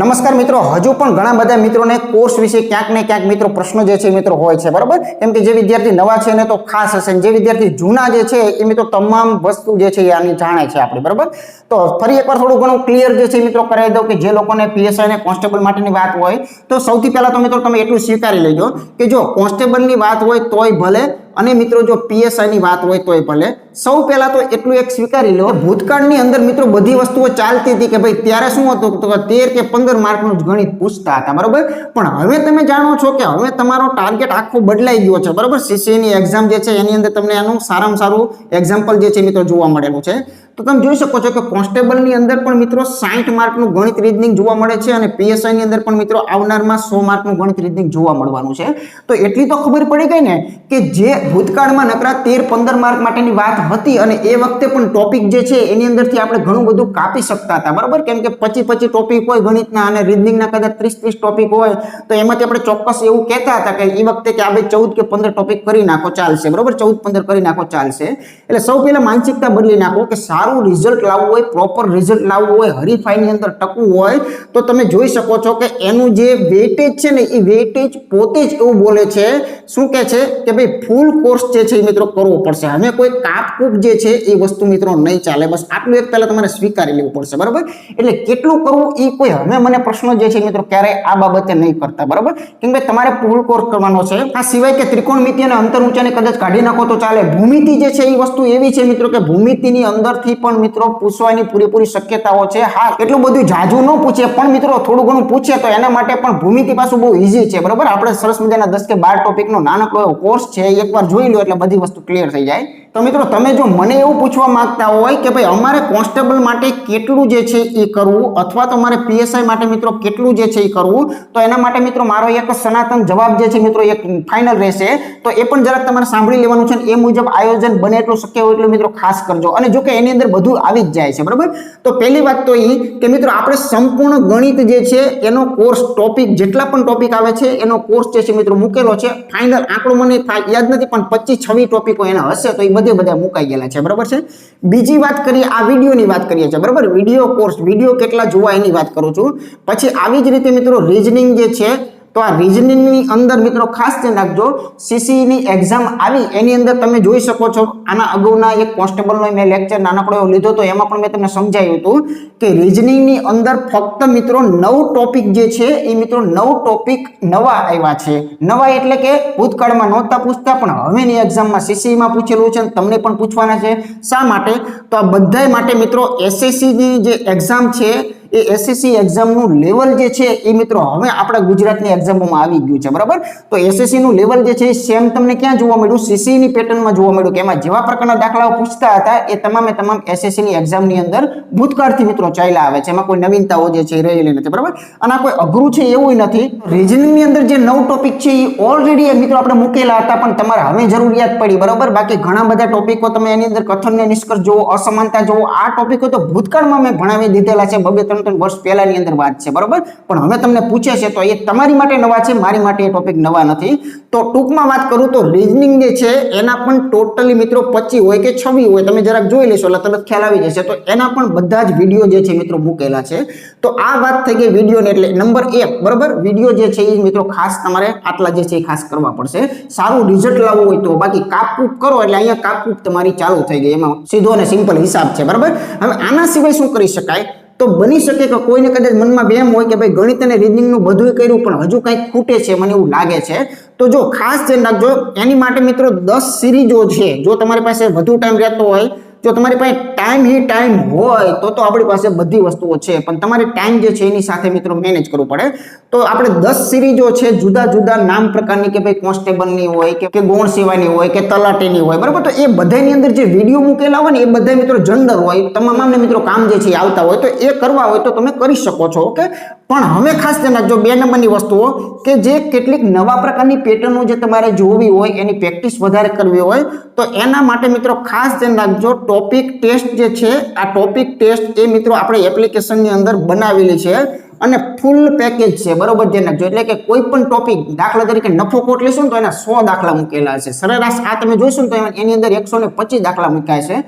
નમસ્કાર મિત્રો, હજુ પણ ઘણા બધા મિત્રોને કોર્સ વિશે ક્યાંક ને ક્યાંક મિત્રો પ્રશ્નો જે છે મિત્રો હોય છે, બરાબર? કેમ કે જે વિદ્યાર્થી નવા છે એને તો ખાસ હશે જે વિદ્યાર્થી જૂના જે છે એ મિત્રો તમામ વસ્તુ જે છે એ આની જાણે છે આપણે, બરાબર? તો ફરી એકવાર થોડું ઘણું ક્લિયર જે છે મિત્રો કરાવી દઉં કે જે લોકોને પીએસઆઈ ને કોન્સ્ટેબલ માટેની વાત હોય, તો સૌથી પહેલા તો મિત્રો તમે એટલું સ્વીકારી લેજો કે જો કોન્સ્ટેબલની વાત હોય તોય ભલે અને મિત્રો જો પીએસઆઈ ની વાત હોય તોય ભલે. સૌ પહેલા તો એટલું એક સ્વીકારી લો. ભૂતકાળની અંદર મિત્રો બધી વસ્તુઓ ચાલતી હતી કે ભાઈ ત્યારે શું હતું? તો તેર કે પંદર માર્કનું જ ગણિત પૂછતા હતા. બરોબર? પણ હવે તમે જાણો છો કે હવે તમારો ટાર્ગેટ આખો બદલાઈ ગયો છે. બરોબર? સીસીની એક્ઝામ જે છે, એની અંદર તમને એનું સારામાં સારું એક્ઝામ્પલ જે છે મિત્રો જોવા મળેલું છે. તો તમે જોઈ શકો છો કે કોન્સ્ટેબલની અંદર પણ મિત્રો સાઠ માર્કનું ગણિત રીઝનિંગ જોવા મળે છે અને પીએસઆઈની અંદર પણ મિત્રો આવનારમાં સો માર્કનું ગણિત રીઝનિંગ જોવા મળવાનું છે. તો એટલી તો ખબર પડી ગઈ ને કે જે ભૂતકાળમાં નકરા તેર પંદર માર્ક માટેની વાત હતી અને એ વખતે પણ ટોપિક જે છે એની અંદરથી આપણે ઘણું બધું કાપી શકતા હતા. બરાબર? કેમ કે પચી પચી ટોપિક હોય ગણિતના અને રીઝનિંગના કદાચ ત્રીસ ત્રીસ ટોપિક હોય, તો એમાંથી આપણે ચોક્કસ એવું કહેતા હતા કે એ વખતે કે આ ભાઈ ચૌદ કે પંદર ટોપિક કરી નાખો, ચાલશે. બરાબર? ચૌદ પંદર કરી નાખો, ચાલશે. એટલે સૌ પહેલાં માનસિકતા બદલી નાખો કે સારું રિઝલ્ટ લાવવું હોય પ્રોપર રિઝલ્ટ લાવવું હોય, હરીફાઈની અંદર ટકવું હોય, તો તમે જોઈ શકો છો કે એનું જે વેટેજ છે ને, એ વેટેજ પોતે જ એવું બોલે છે, શું કે છે કે ભાઈ ફૂલ કોર્સ જે છે એ મિત્રો કરવો પડશે. હવે કોઈ કાપકૂપ જે છે એ વસ્તુ મિત્રો નહીં ચાલે. બસ આટલું એક પહેલાં તમારે સ્વીકારી લેવું પડશે, બરાબર? એટલે કેટલું કરવું એ કોઈ હવે મને પ્રશ્નો જે છે મિત્રો ક્યારેય આ બાબતે નહીં કરતા, બરાબર? કેમ કે તમારે ફૂલ કોર્સ કરવાનો છે. આ સિવાય કે ત્રિકોણમિતિ અને અંતર ઊંચાને કદાચ કાઢી નાખો તો ચાલે. ભૂમિતિ જે છે એ વસ્તુ એવી છે મિત્રો કે ભૂમિતિની અંદરથી પણ મિત્રો પૂછવાની પૂરેપૂરી શક્યતાઓ છે. હા એટલું બધું જાજુ ન પૂછે, પણ મિત્રો થોડું ઘણું પૂછે તો એના માટે પણ ભૂમિતિ પાછું બહુ ઈઝી છે, બરાબર? આપણે સરસ મજાના દસ કે બાર ટોપિકનો નાનકડો કોર્સ છે એકવાર જોઈ લો એટલે બધી વસ્તુ ક્લિયર થઈ જાય. તો મિત્રો તમે જો મને એવું પૂછવા માંગતા હોય કે ભાઈ અમારે કોન્સ્ટેબલ માટે કેટલું જે છે એ કરવું અથવા તો અમારે પીએસઆઈ માટે મિત્રો કેટલું જે છે એ કરવું, તો એના માટે મિત્રો મારો એક સનાતન જવાબ જે છે મિત્રો એક ફાઇનલ રહેશે. તો એ પણ જરાક તમારે સાંભળી લેવાનું છે એ મુજબ આયોજન બને એટલું શક્ય હોય એટલું મિત્રો ખાસ કરજો. અને જો કે એની અંદર બધું આવી જ જાય છે, બરાબર? તો પહેલી વાત તો એ કે મિત્રો, આપણે સંપૂર્ણ ગણિત જે છે, એનો કોર્સ ટોપિક જેટલા પણ ટોપિક આવે છે, એનો કોર્સ જે છે મિત્રો, મૂકેલો છે. ફાઇનલ આંકડો મને યાદ નથી, પણ પચીસ છવ્વી ટોપિકો એના હશે, તો એ બધે બધા મુકાઈ ગયેલા છે, બરાબર છે? બીજી વાત કરીએ, આ વિડીયોની વાત કરીએ છીએ, બરાબર? વીડિયો કોર્સ વીડિયો કેટલા જોવા એની વાત કરું છું. પછી આવી જ રીતે મિત્રો રીઝનિંગ જે છે તો આ રીઝનિંગની અંદર મિત્રો ખાસ ધ્યાન રાખજો. સીસીની એક્ઝામ આવી, એની અંદર તમે જોઈ શકો છો. આના અગાઉના એક કોન્સ્ટેબલનો મેં લેક્ચર નાનકડો એવો લીધો તો એમાં પણ મેં તમને સમજાવ્યું હતું કે રીઝનિંગની અંદર ફક્ત મિત્રો નવ ટોપિક જે છે, એ મિત્રો નવ ટોપિક નવા આવ્યા છે. નવા એટલે કે ભૂતકાળમાં નહોતા પૂછતા, પણ હવેની એક્ઝામમાં સીસીમાં પૂછેલું છે તમને પણ પૂછવાના છે. શા માટે? તો આ બધાય માટે મિત્રો એસએસસીની જે એક્ઝામ છે એ એસએસસી એક્ઝામનું લેવલ જે છે એ મિત્રો હવે આપણા ગુજરાતની એક્ઝામોમાં આવી ગયું છે, બરાબર? તો એસએસસીનું લેવલ જે છે સેમ તમને ક્યાં જોવા મળ્યું? સીસીની પેટર્નમાં જોવા મળ્યું કે એમાં જેવા પ્રકારના દાખલાઓ પૂછતા હતા, એ તમામે તમામ એસએસસીની એક્ઝામની અંદર ભૂતકાળથી મિત્રો ચાલ્યા આવે છે. એમાં કોઈ નવીનતાઓ જે છે એ રહેલી નથી, બરાબર? અને કોઈ અઘરું છે એવું નથી. રિઝનિંગની અંદર જે નવ ટોપિક છે એ ઓલરેડી મિત્રો આપણે મૂકેલા હતા, પણ તમારે હવે જરૂરિયાત પડી, બરાબર? બાકી ઘણા બધા ટોપિકો તમે એની અંદર કથનને નિષ્કર્ષ જોવો, અસમાનતા જોવો, આ ટોપિકો તો ભૂતકાળમાં મેં ભણાવી દીધેલા છે, બબે ત્રણ ત્રણ વર્ષ પહેલાની અંદર વાત છે, બરાબર? પણ હવે તમને પૂછે છે, તો એ તમારી માટે નવા છે, મારી માટે એ ટોપિક નવા નથી. તો ટૂંકમાં વાત કરું તો રીઝનિંગ જે છે, એના પણ ટોટલી મિત્રો પચી હોય કે છવી હોય, તમે જરાક જોઈ લેશો, એટલે તરત ખ્યાલ આવી જશે. તો એના પણ બધા જ વીડિયો જે છે મિત્રો મૂકેલા છે. તો આ વાત થઈ ગઈ વિડીયોને એટલે નંબર એક, બરાબર? વીડિયો જે છે એ મિત્રો ખાસ તમારે આટલા જે છે એ ખાસ કરવા પડશે. સારું રિઝલ્ટ લાવવું હોય તો બાકી કાપકૂપ કરો, એટલે અહીંયા કાપકૂપ તમારી ચાલુ થઈ ગઈ. એમાં સીધો અને સિમ્પલ હિસાબ છે, બરાબર? હવે આના સિવાય શું કરી શકાય? તો બની શકે કે કોઈને કદાચ મનમાં બેમ હોય કે ભાઈ ગણિત અને રીઝનિંગનું બધું કર્યું, પણ હજુ કંઈક ખૂટે છે મને એવું લાગે છે. તો જો ખાસ ધ્યાન રાખજો, એની માટે મિત્રો દસ સિરીઝો છે, જો તમારી પાસે વધુ ટાઈમ રહેતો હોય, જો તમારી પાસે ટાઈમ હી ટાઈમ હોય, તો તો આપણી પાસે બધી વસ્તુઓ છે. પણ તમારે ટાઈમ જે છે એની સાથે મિત્રો મેનેજ કરવું પડે. તો આપણે દસ સિરીઝો છે, જુદા જુદા નામ પ્રકારની કે ભાઈ કોન્સ્ટેબલની હોય, કે ગૌણ સેવાની હોય, કે તલાટીની હોય, બરાબર? તો એ બધાની અંદર જે વીડિયો મૂકેલા હોય ને, એ બધા મિત્રો જનરલ હોય. તમામને મિત્રો કામ જે છે આવતા હોય, તો એ કરવા હોય તો તમે કરી શકો છો, ઓકે? પણ હવે ખાસ ધ્યાન રાખજો, બે નંબરની વસ્તુઓ, કે જે કેટલીક નવા પ્રકારની પેટર્નો જે તમારે જોવી હોય, એની પ્રેક્ટિસ વધારે કરવી હોય, તો એના માટે મિત્રો ખાસ ધ્યાન રાખજો ટોપિક ટેસ્ટ જે છે આ ટોપિક ટેસ્ટ એ મિત્રો આપણે એપ્લિકેશનની અંદર બનાવેલી છે. અને ફૂલ પેકેજ છે, બરોબર ધ્યાન રાખજો એટલે કે કોઈ પણ ટોપિક દાખલા તરીકે નફો કોટ લેશો ને તો એના સો દાખલા મૂકેલા છે સરેરાશ આ તમે જોઈશું ને તો એની અંદર એકસો પચીસ દાખલા મૂકાય છે.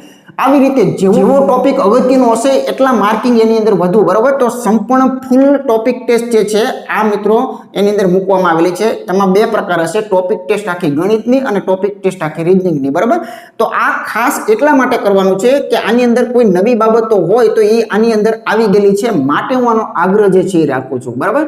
આવી રીતે જેવો ટોપિક અગત્યનો હશે, એટલા માર્કિંગ એની અંદર વધુ, બરોબર? તો સંપૂર્ણ ફૂલ ટોપિક ટેસ્ટ જે છે, આ મિત્રો એની અંદર મૂકવામાં આવેલી છે. તેમાં બે પ્રકાર હશે ટોપિક ટેસ્ટ આખી ગણિતની અને ટોપિક ટેસ્ટ આખી રીઝનિંગની બરાબર? તો આ ખાસ એટલા માટે કરવાનું છે કે આની અંદર કોઈ નવી બાબતો હોય તો એ આની અંદર આવી ગયેલી છે. માટે હું આનો આગ્રહ જે છે એ રાખું છું. બરાબર?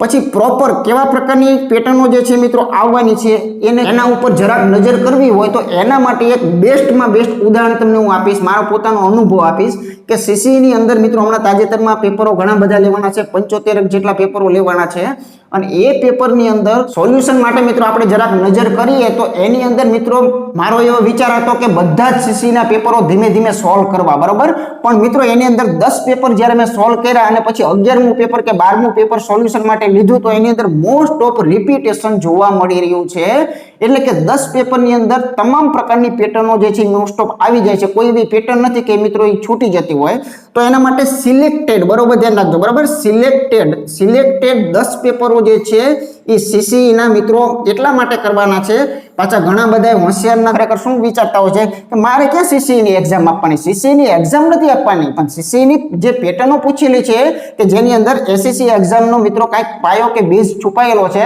પછી પ્રોપર કેવા પ્રકારની પેટર્નો જે છે મિત્રો આવવાની છે, એને એના ઉપર જરાક નજર કરવી હોય તો એના માટે એક બેસ્ટમાં બેસ્ટ ઉદાહરણ તમને હું આપીશ. મારો પોતાનો અનુભવ આપીશ કે સીસીની અંદર મિત્રો હમણાં તાજેતરમાં પેપરો ઘણા બધા લેવાના છે, પંચોતેર જેટલા પેપરો લેવાના છે. અને એ પેપરની અંદર સોલ્યુશન માટે મિત્રો આપણે જરાક નજર કરીએ તો એની અંદર મિત્રો મારો એવો વિચાર હતો કે બધા જ સીસીના પેપરો ધીમે ધીમે સોલ્વ કરવા. બરાબર? પણ મિત્રો એની અંદર દસ પેપર જ્યારે મેં સોલ્વ કર્યા અને પછી અગિયારમું પેપર કે બારમું પેપર સોલ્યુશન માટે લીધું તો એની અંદર મોસ્ટ ઓફ રિપીટેશન જોવા મળી રહ્યું છે. એટલે કે દસ પેપરની અંદર તમામ પ્રકારની પેટર્નો જે છે મોસ્ટ આવી જાય છે. કોઈ એવી પેટર્ન નથી કે મિત્રો એ છૂટી જતી હોય. તો એના માટે સિલેક્ટેડ બરોબર ધ્યાન રાખજો. બરાબર? સિલેક્ટેડ સિલેક્ટેડ દસ પેપરો જે છે એ સીસીઈના મિત્રો એટલા માટે કરવાના છે. પાછા ઘણા બધા હોશિયારના ખરેખર શું વિચારતા હોય છે કે મારે ક્યાં સીસીઈની એક્ઝામ આપવાની? સીસીઈની એક્ઝામ નથી આપવાની, પણ સીસીઈની જે પેટર્નો પૂછેલી છે કે જેની અંદર એસીસી એક્ઝામનો મિત્રો કાંઈક પાયો કે બીજ છુપાયેલો છે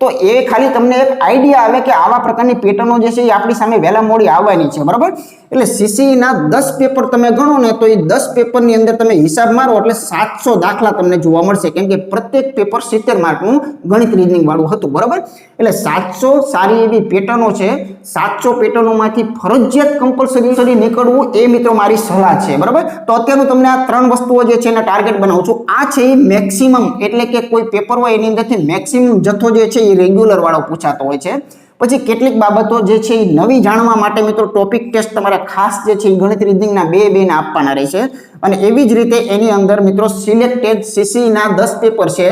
તો એ ખાલી તમને એક આઈડિયા આવે કે આવા પ્રકારની પેટર્નો જે છે એ આપણી સામે વહેલા મોડી આવવાની છે, બરાબર? એટલે સીસીના દસ પેપર તમે ગણો ને તો એ દસ પેપરની અંદર તમે હિસાબ મારો એટલે સાતસો દાખલા તમને જોવા મળશે, કેમ કે પ્રત્યેક પેપર સિત્તેર માર્કનું ગણિત રીઝનિંગ વાળું હતું, બરાબર? એટલે સાતસો સારી એવી પેટર્નો છે, સાતસો પેટર્નોમાંથી ફરજિયાત કમ્પલસરી નીકળવું એ મિત્રો મારી સલાહ છે, બરાબર? તો અત્યારે હું તમને આ ત્રણ વસ્તુઓ જે છે એના ટાર્ગેટ બનાવું છું. આ છે એ મેક્સિમમ એટલે કે કોઈ પેપર હોય એની અંદરથી મેક્સિમમ જથ્થો જે છે રેગ્યુલર વાળો પૂછાતો હોય છે. પછી કેટલીક બાબતો જે છે એ નવી જાણવા માટે મિત્રો ટોપિક ટેસ્ટ તમારે ખાસ જે છે એ ગણિત રીડિંગના બે બે ને આપવાના રહેશે. અને એવી જ રીતે એની અંદર મિત્રો સિલેક્ટેડ સીસીના દસ પેપર છે.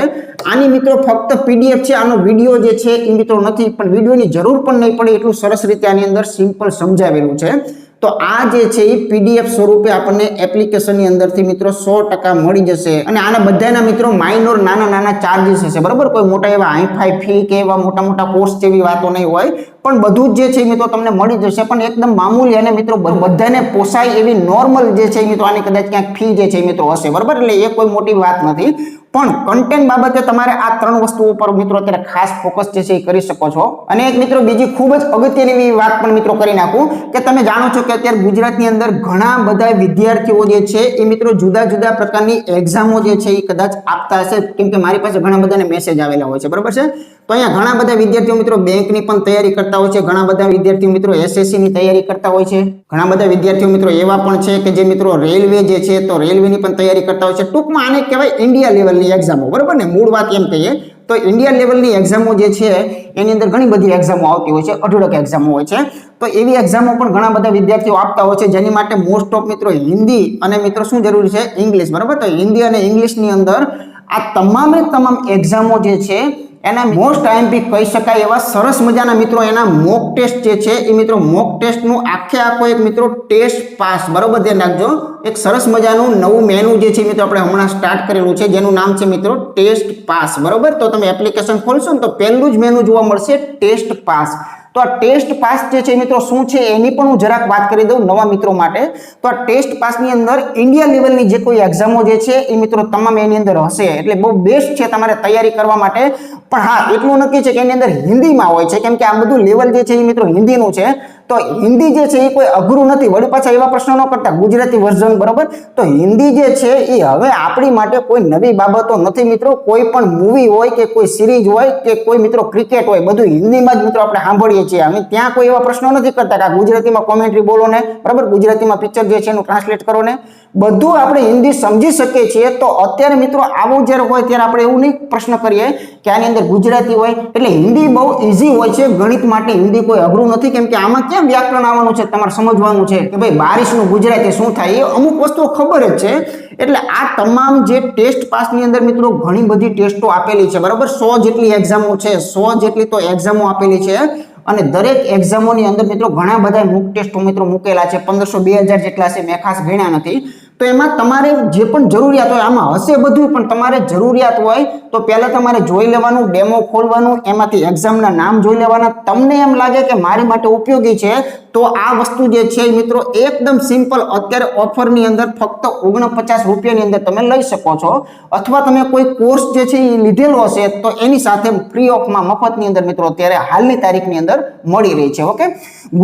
આની મિત્રો ફક્ત પીડીએફ છે. આનો વીડિયો જે છે એ મિત્રો નથી, પણ વિડીયોની જરૂર પણ નહીં પડે એટલું સરસ રીતે આની અંદર સિમ્પલ સમજાવેલું છે. તો આ જે છે એ પીડીએફ સ્વરૂપે આપણને એપ્લિકેશનની અંદરથી મિત્રો સો મળી જશે. અને આના બધાના મિત્રો માઇનોર નાના નાના ચાર્જીસ હશે. બરાબર? કોઈ મોટા એવા હાઈફાઈ ફી કે એવા મોટા મોટા કોર્સ જેવી વાતો નહીં હોય. પણ બધું જ જે છે મિત્રો તમને મળી જશે. પણ એકદમ મામૂલી અને મિત્રો બધાને પોસાય એવી નોર્મલ જે છે મિત્રો આની કદાચ ક્યાંક ફી જે છે મિત્રો હશે. બરાબર? એટલે એ કોઈ મોટી વાત નથી. પણ કન્ટેન્ટ બાબતે તમારે આ ત્રણ વસ્તુઓ પર મિત્રો અત્યારે ખાસ ફોકસ જે છે એ કરી શકો છો. અને એક મિત્રો બીજી ખૂબ જ અગત્યની એવી વાત પણ મિત્રો કરી નાખું કે તમે જાણો છો કે અત્યારે ગુજરાતની અંદર ઘણા બધા વિદ્યાર્થીઓ જે છે એ મિત્રો જુદા જુદા પ્રકારની એક્ઝામો જે છે એ કદાચ આપતા હશે. કેમ કે મારી પાસે ઘણા બધાને મેસેજ આવેલા હોય છે. બરાબર છે? તો અહીંયા ઘણા બધા વિદ્યાર્થીઓ મિત્રો બેંકની પણ તૈયારી કરતા હોય છે, ઘણા બધા વિદ્યાર્થીઓ મિત્રો એસએસસી ની તૈયારી કરતા હોય છે. ઘણા બધા વિદ્યાર્થીઓ મિત્રો એવા પણ છે કે જે મિત્રો રેલવે જે છે, તો રેલવેની પણ તૈયારી કરતા હોય છે. ટૂંકમાં આને કહેવાય ઇન્ડિયા લેવલની એક્ઝામો, બરાબર ને? મૂળ વાત એમ કહીએ તો ઇન્ડિયા લેવલની એક્ઝામો જે છે, એની અંદર ઘણી બધી એક્ઝામો આવતી હોય છે, અઢળક એક્ઝામો હોય છે. તો એવી એક્ઝામો પણ ઘણા બધા વિદ્યાર્થીઓ આપતા હોય છે, જેની માટે મોસ્ટ ઓફ મિત્રો હિન્દી અને મિત્રો શું જરૂરી છે? ઇંગ્લિશ, બરાબર? તો હિન્દી અને ઇંગ્લિશની અંદર આ તમામે તમામ એક્ઝામો જે છે એના મોસ્ટ આઈએમપી કહી શકાય એવા સરસ મજાના મિત્રો. એના મોક ટેસ્ટ જે છે, એ મિત્રો મોક ટેસ્ટનું આખે આખો એક મિત્રો ટેસ્ટ પાસ બરોબર? ધ્યાન રાખજો. એક સરસ મજાનું નવું મેનુ જે છે મિત્રો આપણે હમણાં સ્ટાર્ટ કરેલું છે, જેનું નામ છે મિત્રો ટેસ્ટ પાસ બરોબર? તો તમે એપ્લિકેશન ખોલશો ને તો પહેલું જ મેનુ જોવા મળશે ટેસ્ટ પાસ તો આ ટેસ્ટ પાસ જે છે મિત્રો શું છે એની પણ હું જરાક વાત કરી દઉં નવા મિત્રો માટે. તો આ ટેસ્ટ પાસની અંદર ઇન્ડિયા લેવલની જે કોઈ એક્ઝામો જે છે એ મિત્રો તમામ એની અંદર હશે. એટલે બહુ બેસ્ટ છે તમારે તૈયારી કરવા માટે. પણ હા, એટલું નક્કી છે કે એની અંદર હિન્દીમાં હોય છે. કેમ કે આ બધું લેવલ જે છે એ મિત્રો હિન્દીનું છે. તો હિન્દી જે છે એ કોઈ અઘરું નથી. વળી પાછા એવા પ્રશ્નો ન કરતા. ગુજરાતી વર્ઝન બરોબર? તો હિન્દી જે છે એ હવે આપણી માટે કોઈ નવી બાબતો નથી મિત્રો. કોઈ પણ મૂવી હોય કે કોઈ સિરીઝ હોય કે કોઈ મિત્રો ક્રિકેટ હોય, બધું હિન્દીમાં જ મિત્રો આપણે સાંભળીએ છીએ. અમે ત્યાં કોઈ એવા પ્રશ્નો નથી કરતા કે આ ગુજરાતીમાં કોમેન્ટ્રી બોલો ને. બરાબર? ગુજરાતીમાં પિક્ચર જે છે એનું ટ્રાન્સલેટ કરો ને. બધું આપણે હિન્દી સમજી શકીએ છીએ. તો અત્યારે મિત્રો આવું જ્યારે હોય ત્યારે આપણે એવું નહીં પ્રશ્ન કરીએ કે આની અંદર ગુજરાતી હોય, એટલે હિન્દી બહુ ઇઝી હોય છે. ગણિત માટે હિન્દી કોઈ અઘરું નથી. કેમ કે આમાં ક્યાં વ્યાકરણ આવવાનું છે? તમારે સમજવાનું છે કે ભાઈ બારિશનું ગુજરાતી શું થાય? એ અમુક વસ્તુઓ ખબર જ છે. એટલે આ તમામ જે ટેસ્ટ પાસની અંદર મિત્રો ઘણી બધી ટેસ્ટો આપેલી છે. બરાબર? સો જેટલી એક્ઝામો છે. સો જેટલી તો એક્ઝામો આપેલી છે. અને દરેક એક્ઝામોની અંદર મિત્રો ઘણા બધા મુક ટેસ્ટો મિત્રો મૂકેલા છે. પંદરસો બે હજાર જેટલા છે. મેં ખાસ ગણ્યા નથી. તો એમાં તમારે જે પણ જરૂરિયાત હોય, આમાં હશે બધું પણ તમારે જરૂરિયાત હોય તો પહેલાં તમારે જોઈ લેવાનું, ડેમો ખોલવાનું, એમાંથી એક્ઝામના નામ જોઈ લેવાના. તમને એમ લાગે કે મારી માટે ઉપયોગી છે, તો આ વસ્તુ જે છે મિત્રો એકદમ સિમ્પલ. અત્યારે ઓફરની અંદર ફક્ત ઓગણપચાસ રૂપિયાની અંદર તમે લઈ શકો છો. અથવા તમે કોઈ કોર્સ જે છે એ લીધેલો હશે, તો એની સાથે ફ્રી ઓફમાં મફતની અંદર મિત્રો અત્યારે હાલની તારીખની અંદર મળી રહી છે, ઓકે?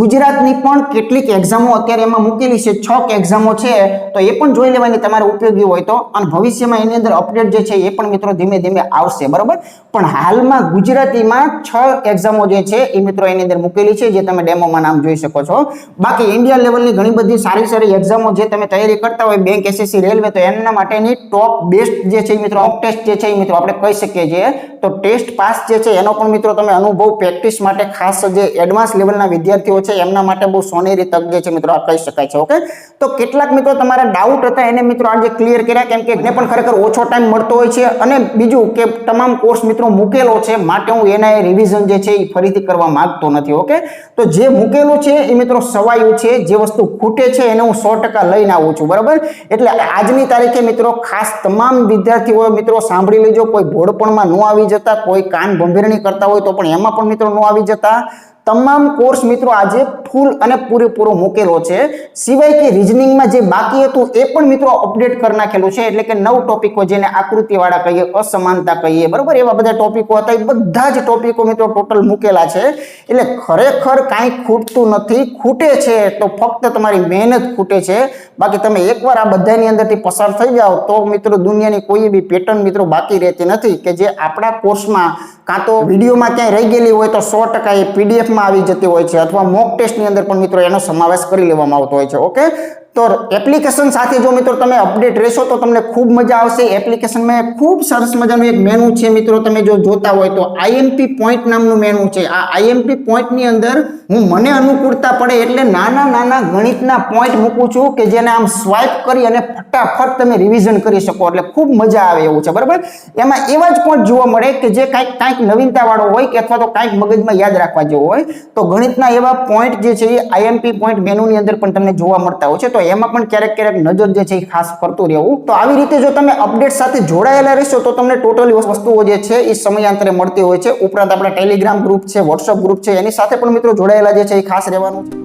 ગુજરાતની પણ કેટલીક એક્ઝામો અત્યારે એમાં મૂકેલી છે. છ એક્ઝામો છે, તો એ પણ જોઈ લેવાની તમારે ઉપયોગી હોય તો. અને ભવિષ્યમાં એની અંદર અપડેટ જે છે એ પણ મિત્રો ધીમે ધીમે આવશે, બરાબર? પણ હાલમાં ગુજરાતીમાં છ એક્ઝામો જે છે એ મિત્રો એની અંદર મૂકેલી છે, જે તમે ડેમોમાં નામ જોઈ શકો છો. બાકી ઇન્ડિયા લેવલની ઘણી બધી સારી સારી એક્ઝામો જે તમે તૈયારી કરતા હોય બેંક એસએસસી રેલવે તો એના માટેની ટોપ બેસ્ટ જે છે એ મિત્રો ટેસ્ટ જે છે એ મિત્રો આપણે કહી શકીએ છીએ. તો ટેસ્ટ પાસ જે છે એનો પણ મિત્રો તમે અનુભવ પ્રેક્ટિસ માટે ખાસ જે એડવાન્સ લેવલના વિદ્યાર્થીઓ છે, એમના માટે બહુ સોનેરી તક જે છે મિત્રો આ કહી શકાય છે ઓકે તો કેટલાક મિત્રો તમારા ડાઉટ હતા. એને મિત્રો આજે ક્લિયર કર્યા કેમ કે એને પણ ખરેખર ઓછો ટાઈમ મળતો હોય છે. અને બીજું કે તમામ કોર્સ મિત્રો મૂકેલો છે. માટે હું એના રિવિઝન જે છે એ ફરીથી કરવા માંગતો નથી ઓકે તો જે મૂકેલું છે એ મિત્રો સવાયું છે. જે વસ્તુ ખૂટે છે એને હું સો ટકા લઈને આવું છું, બરાબર? એટલે આજની તારીખે મિત્રો ખાસ તમામ વિદ્યાર્થીઓ મિત્રો સાંભળી લેજો. કોઈ ભોળપણમાં ન આવી જતા, કોઈ કાન ભંભીરણી કરતા હોય તો પણ એમાં પણ મિત્રો ન આવી જતા. તમામ કોર્સ મિત્રો આજે ફૂલ અને પૂરેપૂરો મૂકેલો છે. સિવાય કે રિઝનિંગમાં જે બાકી હતું એ પણ મિત્રો અપડેટ કરી નાખેલું છે. એટલે કે નવ ટોપિકો જેને આકૃતિવાળા કહીએ, અસમાનતા કહીએ, બરાબર? એવા બધા ટોપિકો હતા એ બધા જ ટોપિકો મિત્રો ટોટલ મૂકેલા છે. એટલે ખરેખર કાંઈ ખૂટતું નથી. ખૂટે છે તો ફક્ત તમારી મહેનત ખૂટે છે. બાકી તમે એકવાર આ બધાની અંદરથી પસાર થઈ જાઓ તો મિત્રો દુનિયાની કોઈ બી પેટર્ન મિત્રો બાકી રહેતી નથી કે જે આપણા કોર્સમાં કાં તો વિડીયોમાં ક્યાંય રહી ગયેલી હોય તો સો ટકા એ પીડીએફમાં આવી જતી હોય છે, અથવા મોક ટેસ્ટની અંદર પણ મિત્રો એનો સમાવેશ કરી લેવામાં આવતો હોય છે ઓકે તો એપ્લિકેશન સાથે જો મિત્રો તમે અપડેટ રહેશો તો તમને ખૂબ મજા આવશે. એપ્લિકેશનમાં ખૂબ સરસ મજાનું એક મેનુ છે મિત્રો તમે જો જોતા હોય તો આઈએમપી પોઈન્ટ નામનું મેનુ છે. આ આઈએમપી પોઈન્ટની અંદર હું મને અનુકૂળતા પડે એટલે નાના નાના ગણિતના પોઈન્ટ મૂકું છું કે જેને આમ સ્વાઇપ કરી અને ફટાફટ તમે રિવિઝન કરી શકો. એટલે ખૂબ મજા આવે એવું છે. બરાબર? એમાં એવા જ પોઈન્ટ જોવા મળે કે જે કાંઈક કાંઈક નવીનતાવાળો હોય કે અથવા તો કાંઈક મગજમાં યાદ રાખવા જેવો હોય. તો ગણિતના એવા પોઈન્ટ જે છે એ આઈએમપી પોઈન્ટ મેનુની અંદર પણ તમને જોવા મળતા હોય છે. એમાં પણ ક્યારેક ક્યારેક નજર જે છે એ ખાસ કરતું રહેવું. તો આવી રીતે જો તમે અપડેટ સાથે જોડાયેલા રહેશો, તો તમને ટોટલી વસ્તુઓ જે છે એ સમયાંતરે મળતી હોય છે. ઉપરાંત આપણા ટેલિગ્રામ ગ્રુપ છે વોટ્સઅપ ગ્રુપ છે, એની સાથે પણ મિત્રો જોડાયેલા જે છે એ ખાસ રહેવાનું છે.